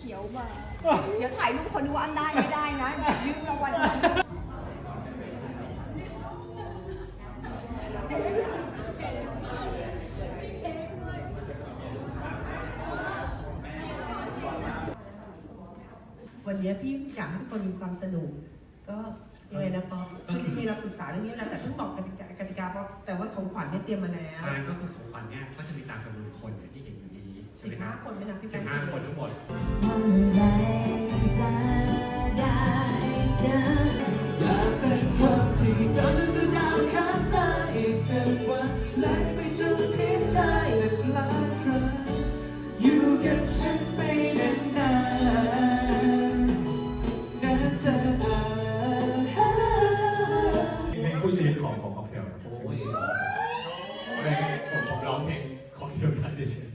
เขียวมา เดี๋ยวถ่ายรูปคนดูว่าอันได้ไม่ได้นะ ยืมรางวัลวันนี้พี่อยากให้ทุกคนมีความสนุก ก็ยังไงนะป๊อปคือจริงๆเราปรึกษาเรื่องนี้แล้วแต่เพิ่งบอกกติกากติกาป๊อปแต่ว่าของขวัญเนี่ยเตรียมมาแล้ว ใช่ก็คือของขวัญ 15 คนไหมนะพี่แป้ง15 คนทั้งหมดชีของของคอกเทลโอ้ยผมร้องเพลงคอเทลได้เฉย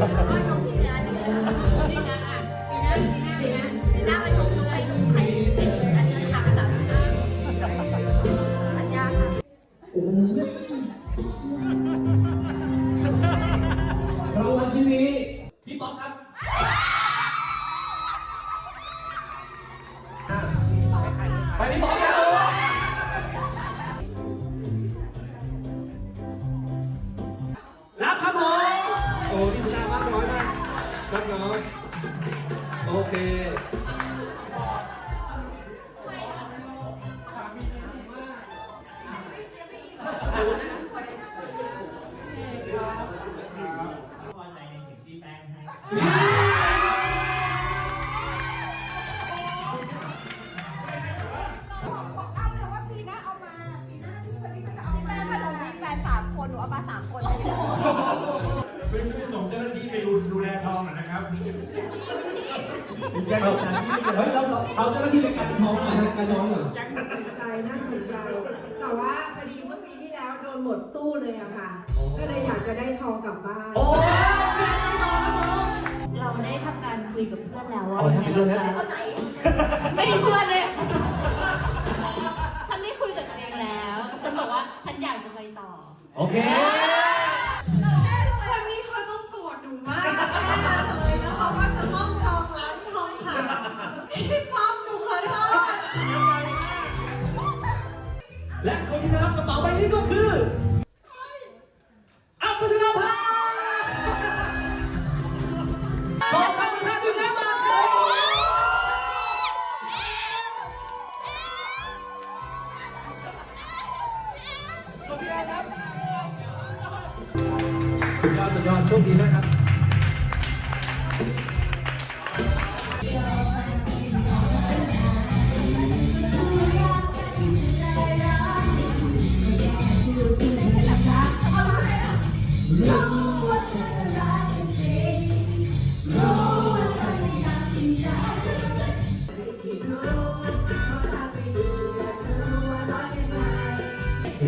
รสิบอันนี้หาสามปีหน้าสัญญาค่ะรางวัลชิ้นนี้พี่ป๊อปครับไปพี่ป๊อปครับรับครับผมโอ้พี่ รับน้อยโอเคพอใจในสิ่งที่แป้งให้บอกอ้ำเลยว่าปีหน้าเอามาปีหน้าพี่ชลิดก็จะเอาแฟนมาลงมีแฟนสามคน หนูเอามาสามคน เป็นผู้ส่งเจ้าหน้าที่ไปดูดูแลทองหน่อยนะครับยังเอาการที่เฮ้ยเราเราเอาเจ้าหน้าที่ไปกันท้องหน่อยนะกันท้องหน่อยน่าสนใจน่าสนใจ แต่ว่าพอดีเมื่อปีที่แล้วโดนหมดตู้เลยอะค่ะ ก็เลยอยากจะได้ทองกลับบ้านโอ้เราได้ทำการคุยกับเพื่อนแล้วว่าเอาทำเป็นเรื่องแล้วคนไหนไม่ได้เพื่อนเลย ฉันได้คุยกับตัวเองแล้ว ฉันบอกว่าฉันอยากจะไปต่อ โอเค โชคดีนะครับ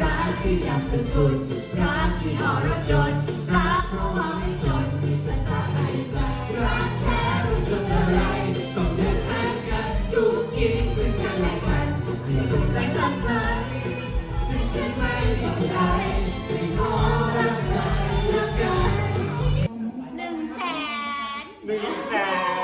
รักที่อยากสุดรักที่อร หนึ่งแสน หนึ่งแสน